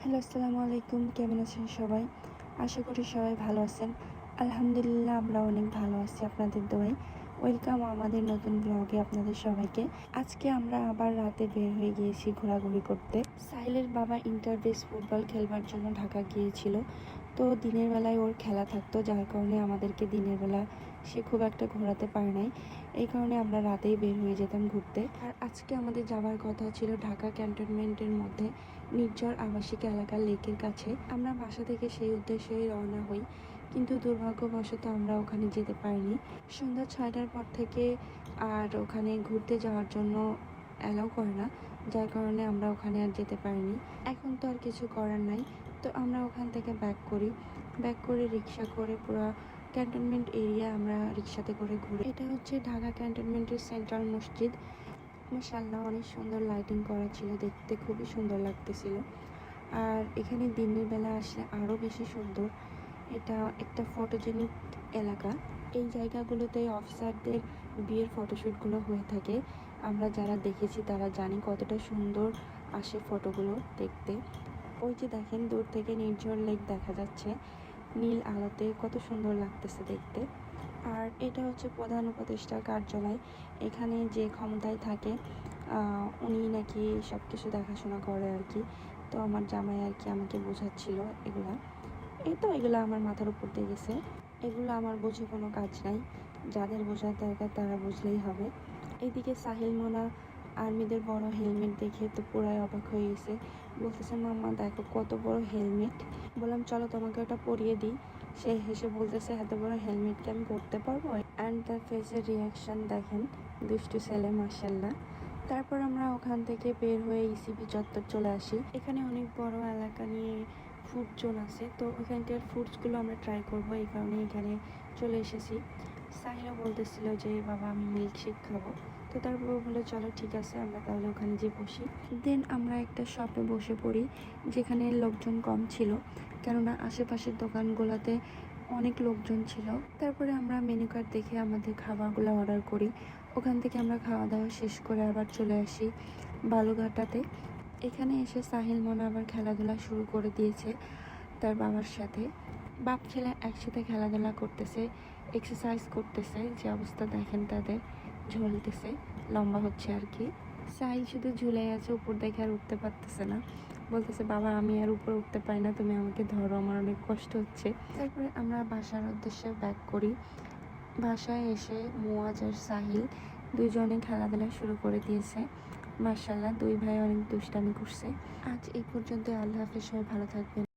Hello, আসসালামু আলাইকুম। কেমন আছেন সবাই? আশা করি সবাই ভালো আছেন। আলহামদুলিল্লাহ আমরা অনেক ভালো আছি আপনাদের দোয়ায়। ওয়েলকাম আমাদের নতুন ব্লগে আপনাদের সবাইকে। আজকে আমরা আবার রাতে বের হয়ে গিয়েছি ঘোরাঘুরি করতে। সাইলের বাবা ইন্টার বেস ফুটবল খেলবার জন্য ঢাকা গিয়েছিল। তো দিনের বেলায় ওর খেলা থাকতো, যার কারণে আমাদেরকে দিনের বেলা সে খুব একটা ঘোরাতে পারে নাই। এই কারণে আমরা রাতেই বের হয়ে যেতাম ঘুরতে। আর আজকে আমাদের যাওয়ার কথা ছিল ঢাকা ক্যান্টনমেন্টের মধ্যে নির্ঝর আবাসিক এলাকার লেকের কাছে। আমরা বাসা থেকে সেই উদ্দেশ্যেই রওনা হই। কিন্তু দুর্ভাগ্যবশত আমরা ওখানে যেতে পারিনি। সন্ধ্যা ছয়টার পর থেকে আর ওখানে ঘুরতে যাওয়ার জন্য অ্যালাউ করে না, যার কারণে আমরা ওখানে আর যেতে পারিনি। এখন তো আর কিছু করার নাই, তো আমরা ওখান থেকে ব্যাক করি। ব্যাক করে রিক্সা করে পুরো ক্যান্টনমেন্ট এরিয়া আমরা রিক্সাতে করে ঘুরি। এটা হচ্ছে ঢাকা ক্যান্টনমেন্টের সেন্ট্রাল মসজিদ। মাসাল্লাহ অনেক সুন্দর লাইটিং করা ছিল, দেখতে খুবই সুন্দর লাগতেছিল। আর এখানে দিনের বেলা আসলে আরও বেশি সুন্দর। এটা একটা ফটোজেনিক এলাকা। এই জায়গাগুলোতে অফিসারদের বিয়ের ফটোশ্যুটগুলো হয়ে থাকে। আমরা যারা দেখেছি তারা জানি কতটা সুন্দর আসে ফটোগুলো দেখতে। ওই যে দেখেন, দূর থেকে নির্ঝর লেক দেখা যাচ্ছে। নীল আলোতে কত সুন্দর লাগতেছে দেখতে। আর এটা হচ্ছে প্রধান উপদেষ্টার কার্যালয়। এখানে যে ক্ষমতায় থাকে উনি নাকি সব কিছু দেখাশোনা করে আর কি। তো আমার জামাই আর কি আমাকে বোঝাচ্ছিল এগুলা। এই তো এগুলো আমার মাথার উপর দিয়ে গেছে। এগুলো আমার বুঝে কোনো কাজ নাই। যাদের বোঝার দরকার তারা বুঝলেই হবে। এইদিকে সাহিল, মোনা, আর্মিদের বড় হেলমেট দেখে তো পুরাই অবাক হয়ে গেছে। বলতেছে, মাম্মা, দেখো কত বড় হেলমেট। বললাম, চলো তোমাকে ওটা পরিয়ে দিই। সে হেসে বলতেছে, এত বড় হেলমেট কি আমি পরতে পারব? অ্যান্ড তার ফেসের রিয়াকশন দেখেন, দুষ্টু ছেলে মার্শাল্লাহ তারপর আমরা ওখান থেকে বের হয়ে ইসিবি চত্বর চলে আসি। এখানে অনেক বড় এলাকা নিয়ে ফুড জোন আছে, তো ওখানকার ফুডসগুলো আমরা ট্রাই করব, এই কারণে এখানে চলে এসেছি। সাহিরা বলতেছিল যে বাবা, আমি মিল্কশেক খাব। তো তারপর বলল, চলো, ঠিক আছে, আমরা তাহলে ওখানে যেয়ে বসি। দেন আমরা একটা শপে বসে পড়ি, যেখানে লোকজন কম ছিল, কেননা আশেপাশের দোকানগুলোতে অনেক লোকজন ছিল। তারপরে আমরা মেনু কার্ড দেখে আমাদের খাবারগুলো অর্ডার করি। ওখান থেকে আমরা খাওয়া দাওয়া শেষ করে আবার চলে আসি বালুঘাটাতে এখানে এসে সাহিল মনে আবার খেলাধুলা শুরু করে দিয়েছে তার বাবার সাথে। বাপ ছেলে একসাথে খেলাধুলা করতেছে এক্সারসাইজ করতেছে, যে অবস্থা দেখেন তাদের, ঝুলতেছে, লম্বা হচ্ছে আর কি। সাহিল শুধু ঝুলে আছে, উপর দেখে আর উঠতে পারতেছে না। বলতেছে, বাবা, আমি আর উপরে উঠতে পারি না, তুমি আমাকে ধরো, আমার অনেক কষ্ট হচ্ছে। তারপরে আমরা বাসার উদ্দেশ্যে ব্যাক করি। বাসায় এসে মোয়াজ আর সাহিল দুজনে খেলাধুলা শুরু করে দিয়েছে। মার্শাল্লাহ দুই ভাই অনেক দুষ্টামি করছে। আজ এই পর্যন্ত আল্লাহ হাফেজ, সবাই ভালো থাকবেন।